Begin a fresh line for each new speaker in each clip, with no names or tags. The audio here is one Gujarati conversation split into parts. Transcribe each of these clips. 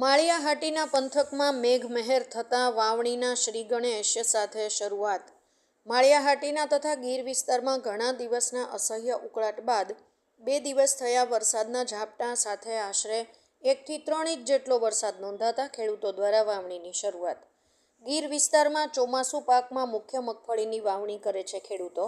માળિયાહાટીના પંથકમાં મેઘમહેર થતાં વાવણીના શ્રી ગણેશ સાથે શરૂઆત. માળિયાહાટીના તથા ગીર વિસ્તારમાં ઘણા દિવસના અસહ્ય ઉકળાટ બાદ બે દિવસ થયા વરસાદના ઝાપટા સાથે આશરે એકથી ત્રણ ઇંચ જેટલો વરસાદ નોંધાતા ખેડૂતો દ્વારા વાવણીની શરૂઆત. ગીર વિસ્તારમાં ચોમાસુ પાકમાં મુખ્ય મગફળીની વાવણી કરે છે ખેડૂતો.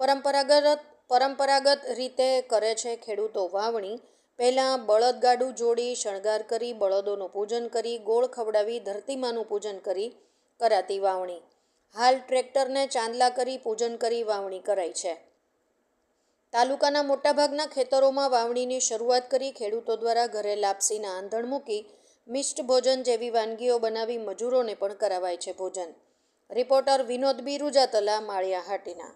પરંપરાગત પરંપરાગત રીતે કરે છે ખેડૂતો વાવણી. પહેલાં બળદગાડું જોડી, શણગાર કરી, બળદોનું પૂજન કરી, ગોળ ખવડાવી, ધરતીમાનું પૂજન કરી, કરાતી વાવણી. હાલ ટ્રેક્ટરને ચાંદલા કરી પૂજન કરી વાવણી કરાઈ છે. તાલુકાના મોટાભાગના ખેતરોમાં વાવણીની શરૂઆત કરી ખેડૂતો દ્વારા ઘરે લાપસીના આંધણ મૂકી, મિષ્ટ ભોજન જેવી વાનગીઓ બનાવી મજૂરોને પણ કરાવાય છે ભોજન. રિપોર્ટર વિનોદ બી રૂજાતલા માળિયા હાટીના.